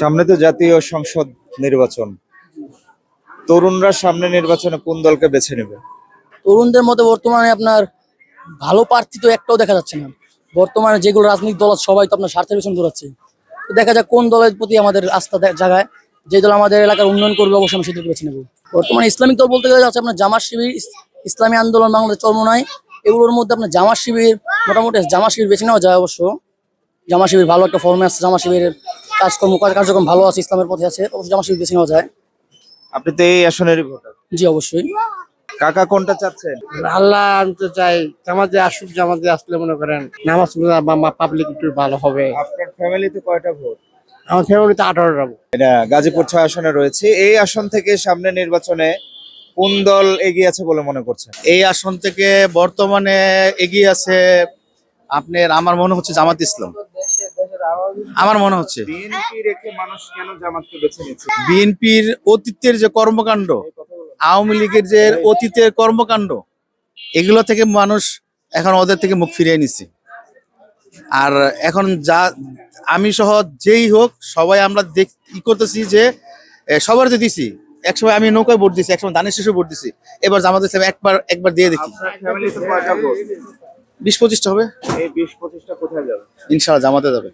সামনে তো জাতীয় সংসদ নির্বাচন। তরুণরা সামনে নির্বাচনে কোন দলকে বেছে নেবে? তরুণদের মধ্যে বর্তমানে আপনার ভালো প্রার্থী তো একটাও দেখা যাচ্ছে না। বর্তমানে যেগুলো রাজনৈতিক দল আছে, সবাই তো আপনার স্বার্থের পেছনে দৌড়াচ্ছে। তো দেখা যাক কোন দলের প্রতি আমাদের আস্থা জাগায়। যে দল আমাদের এলাকার উন্নয়ন করবে, অবশ্যই আমি সেটাকে বেছে নেব। বর্তমানে ইসলামিক দল বলতে গেলে আছে আপনার জামাত শিবির ইসলামী আন্দোলন, বাংলাদেশ চর্মনায় এগুলোর মধ্যে আপনার জামাত শিবির, মোটামুটি জামা শিবির বেছে নেওয়া যায় অবশ্য। জামা শিবির ভালো একটা ফর্মে আছে, জামা শিবিরের কাজকর্ম কার্যক্রম ভালো আছে ইসলামের পথে আছে অবশ্যই জামা শিবির বেছে নেওয়া যায়। আপনি তো এই আসনেরই ভোটার জি অবশ্যই। কাকা কোনটা চাচ্ছেন? আল্লাহ আনতে চাই জামাতে আসুক জামাতে আসলে মনে করেন নামাজ পাবলিক একটু ভালো হবে। আপনার ফ্যামিলিতে কয়টা ভোট? আমার ফ্যামিলিতে আঠারোটা এটা গাজীপুর ছয় আসনে রয়েছে। এই আসন থেকে সামনে নির্বাচনে কোন দল এগিয়ে আছে বলে মনে করছেন? এই আসন থেকে বর্তমানে এগিয়ে আছে আপনার আমার মনে হচ্ছে জামাত ইসলাম। আমার মনে হচ্ছে। বিএনপির অতীতের যে কর্মকাণ্ড আওয়ামী লীগের যে অতীতের কর্মকাণ্ড এগুলো থেকে মানুষ এখন ওদের থেকে মুখ ফিরিয়ে নিচ্ছে আর এখন যা আমি সহ যেই হোক সবাই আমরা দেখ ই করতেছি যে সবার তো দিছি। একসময় আমি নৌকায় ভোট দিছি একসময় ধানের শেষে ভোট দিছি। এবার জামাত ইসলাম একবার একবার দিয়ে দেখি। বিশ পঁচিশটা হবে? এই বিশ পঁচিশটা কোথায় যাবে? ইনশাল্লাহ জামাতে যাবে।